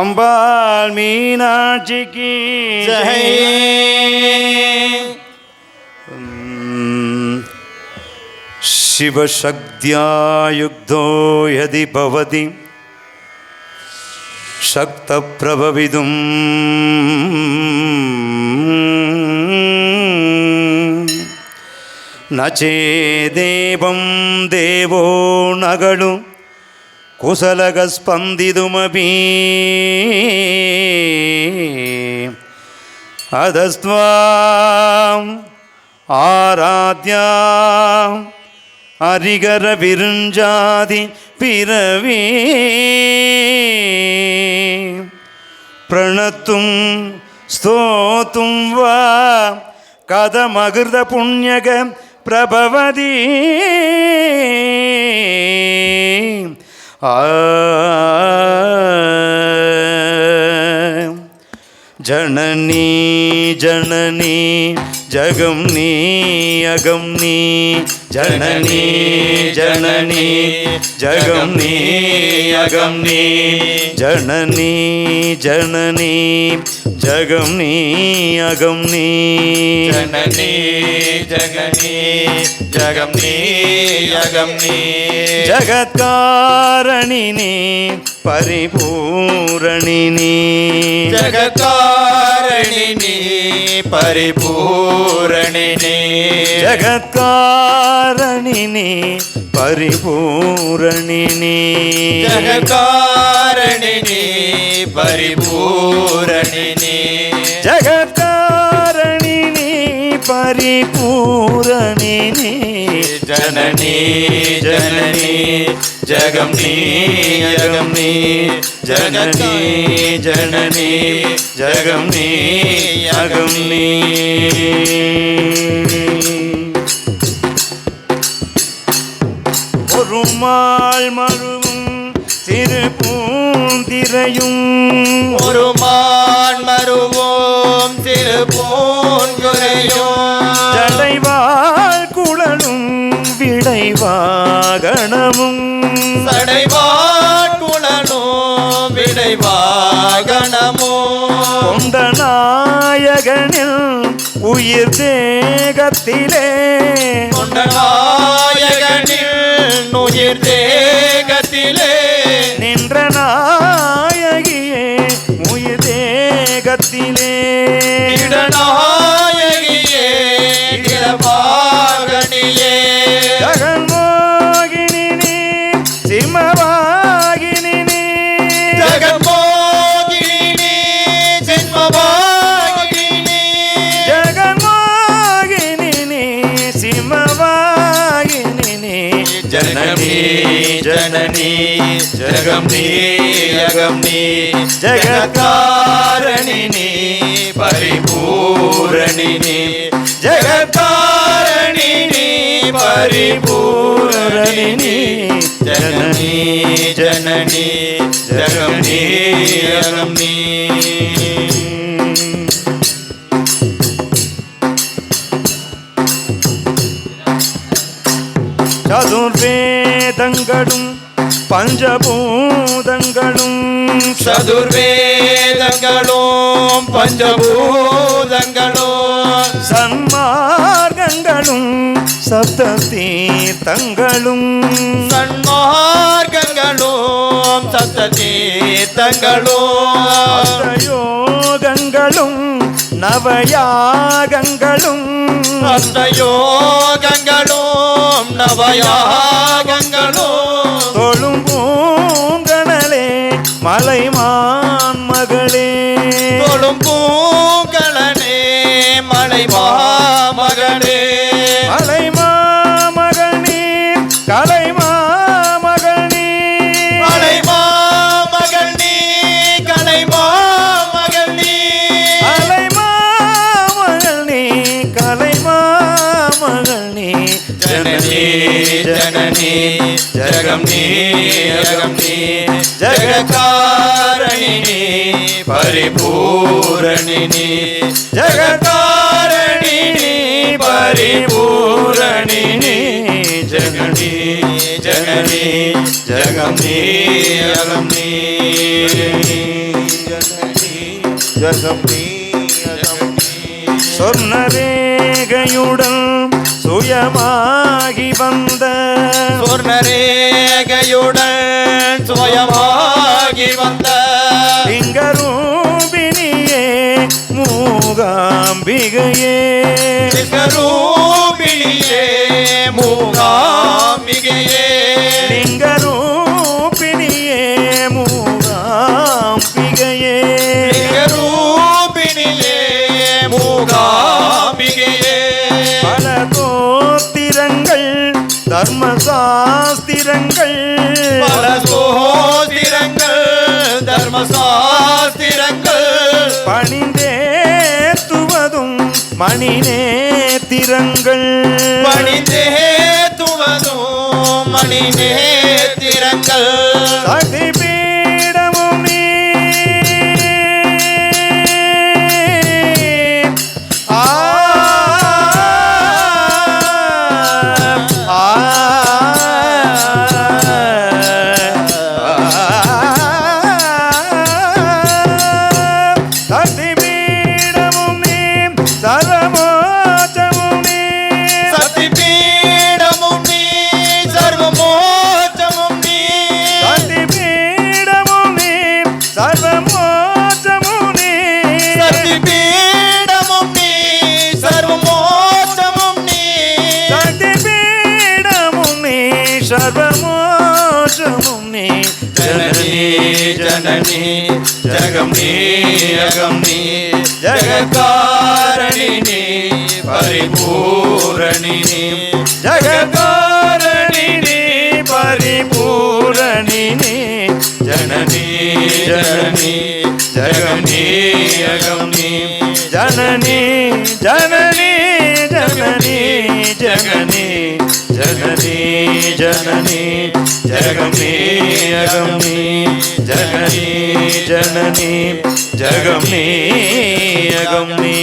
அம்பாள் மீனாட்சிக்கு ஜெய் ம், शिवशक्त्या युक्तो यदि भवति शक्तप्रभवितुम् न चेदेवं देवो नगळु कुशलगस्पन्दिदुमपि अधस्त्वाम् आराध्या अरिगरविरुञ्जाति पिरवी प्रणतुं स्तोतुं वा कथमकृतपुण्यक प्रभवती ஜனனி ஜனனி ஜகம் நீ அகம் நீ. ஜனனி ஜனனி ஜகம் நீ அகம் நீ. ஜனனி ஜனனி ஜகம் நீ அகம் நீ. ஜனனி ஜகனி ஜகம் நீ யகம் நீ. ஜகத்காரணி நீ பரிபூரணி நீ ஜகத்காரணினி பரிபூரணினி. ஜகத்காரணினி பரிபூரணினி. ஜகத்காரணினி பரிபூரணினி. ஜகத்காரணினி பரிபூரணினி. ஜனனி ஜனனி ஜகம் நீ யகம் நீ ஜனனி ஜனனி ஜகம் நீ அகம் நீ. ஒரு மருவும் சிறு பூந்திரையும் ஒரு மான் மருவோம் திரு பூங்குறையும் ஜடைவாள் குழலும் விடைவாகணமும் சடைவாட்குணனோ விடைவாகனமோ கொண்ட நாயகனில் உயிர் தேகத்திலே. கொண்ட நாயகனில் நுயிர் தேகத்திலே இடநாயகியே இடபாகனியே ஜகன்மோகினி நீ சிம்மவாகினி நீ ஜகன்மோகினி நீ சிம்மவாகினி நீ ஜனனி ஜனனி ஜகம் நீ அகம் நீ ஜெகத்காரணி நீ பரிபூரணி நீ. ஜகத்காரணினி நீ பரிபூரணி நீ. ஜனனி ஜனனி ஜகம் நீ அகம் நீ சதுர்வேதங்களும் பஞ்சபூதங்களும் சதுர்வேதங்களும் பஞ்சபூதங்களும். சன்மார்க்கங்களும் சப்த தீர்த்தங்களும் சன்மார்க்கங்களும் சப்த தீர்த்தங்களும் யோகங்களும் நவயாகங்களும். அஷ்டயோகங்களும் நவயாகங்களும். மலைமான் மகளே. தொழும் பூங்களனே ஜனனி ஜனனி ஜகம் நீ ஜகம் நீ ஜககாரணினி பரிபூரணினி ஜககாரணினி பரிபூரணினி ஜகனி ஜனனி ஜகம் நீ ஜகம் நீ ஜனனி ஜகம் சுயமாகி வந்த சொர்ணரேகையுடன் சுயமாகி வந்த லிங்கரூபிணியே மூகாம்பிகையே. விஸ்வரூபிணியே மூகாம்பிகையே. லிங்கரூபிணியே மூகாம்பிகையே. லிங்கரூபிணியே மூகாம்பிகையே. தர்மசாஸ்திரங்கள். பல சோதிரங்கள் தர்மசாஸ்திரங்கள். பணிந்தேத்துவதும் மணி நேத்திரங்கள் பணிந்தே துவதும் மணி நேத்திரங்கள் சக்தி பீடமும் நீ சர்வமோச்சமும் ஜனனி ஜனனி ஜகம் நீ அகம் நீ ஜனனி ஜனனி ஜனனி ஜனனி ஜனனி ஜனனி ஜகமே அகமே ஜனனி ஜனனி ஜகமே அகமே